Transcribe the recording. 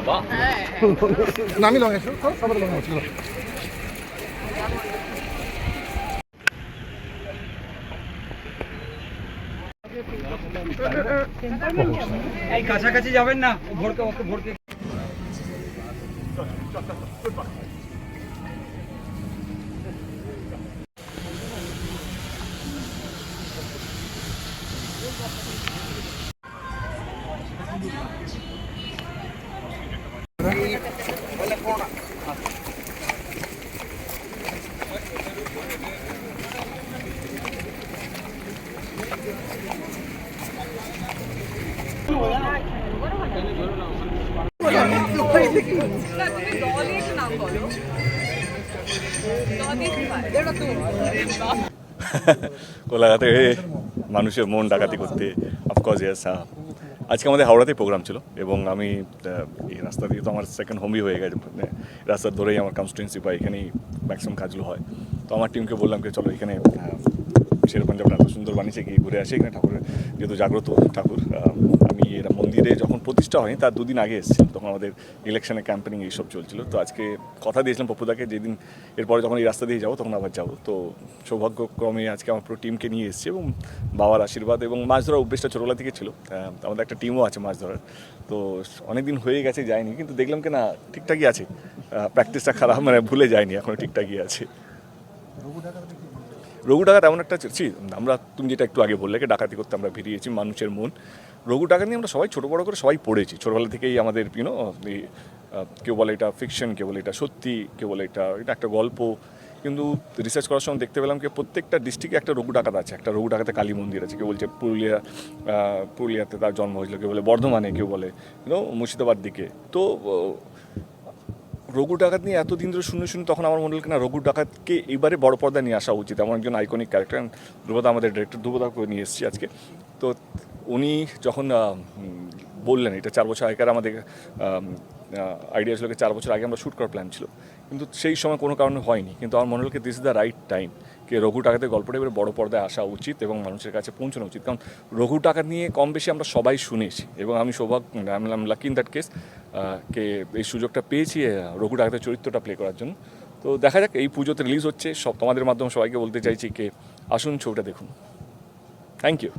বাবা। নামি লং এসো সবার লং আছে এই কাছাকাছি যাবেন না ভোরকে ওকে ভোরকে। কলকাতা থেকে মানুষের মন ডাকাতি করতে অফকোর্স ইয়েস আজকে আমাদের হাওড়াতেই প্রোগ্রাম ছিল এবং আমি এই রাস্তা দিয়ে তো আমার সেকেন্ড হোমই হয়ে গেছে। রাস্তার ধরেই আমার কনস্টিটুয়েন্সি বা এখানেই ম্যাক্সিমাম কাজগুলো হয়। তো আমার টিমকে বললাম যে, চলো এখানে শের পাঞ্জাবটা এত সুন্দর বানিয়েছে গিয়ে ঘুরে আসি? এখানে ঠাকুরের যেহেতু জাগ্রত ঠাকুর, আমি এরা মন্দিরে যখন প্রতিষ্ঠা হয়নি, তার দুদিন আগে এসেছিলাম। তখন আমাদের ইলেকশনে ক্যাম্পেনিং এইসব চলছিল। তো আজকে কথা দিয়েছিলাম পপুদাকে যেদিন এরপরে যখন এই রাস্তা দিয়ে যাব, তখন আবার যাব। তো সৌভাগ্যক্রমে আজকে আমার পুরো টিমকে নিয়ে এসেছি এবং বাবার আশীর্বাদ এবং মাছ ধরার অভ্যেসটা ছোটোবেলা থেকে ছিল। আমাদের একটা টিমও আছে মাছ ধরার। তো অনেক দিন হয়ে গেছে, যায়নি। কিন্তু দেখলাম কি না, ঠিকঠাকই আছে। প্র্যাকটিসটা খারাপ মানে ভুলে যায়নি এখনও ঠিকঠাকই আছে। রঘু ডাকাত এমন একটা ছি, আমরা তুমি যেটা একটু আগে বললে, ডাকাতি করতে আমরা বেরিয়েছি মানুষের মন। রঘু ডাকাত নিয়ে আমরা সবাই ছোটো বড়ো করে সবাই পড়েছি। ছোটোবেলা থেকেই আমাদের ইউনো কেউ বলে এটা ফিকশন কেউ বলে এটা সত্যি, কেউ বলে এটা এটা একটা গল্প। কিন্তু রিসার্চ করার সময় দেখতে পেলাম কি প্রত্যেকটা ডিস্ট্রিক্টে একটা রঘু ডাকাত আছে। একটা রঘু ডাকাতে কালী মন্দির আছে, কেউ বলছে পুরুলিয়া পুরুলিয়াতে তার জন্ম হয়েছিল, কেউ বলে বর্ধমানে, কেউ বলে মুর্শিদাবাদ দিকে। তো রঘু ডাকাত নিয়ে এতদিন ধরে শুনে শুনে তখন আমার মনে হলো কি না রঘু ডাকাতকে এবারে বড় পর্দায় নিয়ে আসা উচিত। এমন একজন আইকনিক ক্যারেক্টার ধ্রুবদা আমাদের ডিরেক্টর ধ্রুবদাকে নিয়ে এসেছি আজকে। তো উনি যখন বললেন, এটা চার বছর আগেকার আমাদের আইডিয়া ছিল চার বছর আগে আমরা শ্যুট করার প্ল্যান ছিল। কিন্তু সেই সময় কোনো কারণে হয়নি। কিন্তু আমার মনে হলো this is the right time কে রঘু টাকাতে গল্পটা এবারে বড় পর্দায় আসা উচিত এবং মানুষের কাছে পৌঁছানো উচিত। কারণ রঘু টাকা নিয়ে কম বেশি আমরা সবাই শুনেছি এবং আমি সৌভাগ্য আমি লাকি ইন দ্যাট কেস কে এই সুযোগটা পেয়েছি রঘু ডাকাতের চরিত্রটা প্লে করার জন্য। তো দেখা যাক, এই পুজোতে রিলিজ হচ্ছে। সব তোমাদের মাধ্যমে সবাইকে বলতে চাইছি, কে আসুন ছবিটা দেখুন। Thank you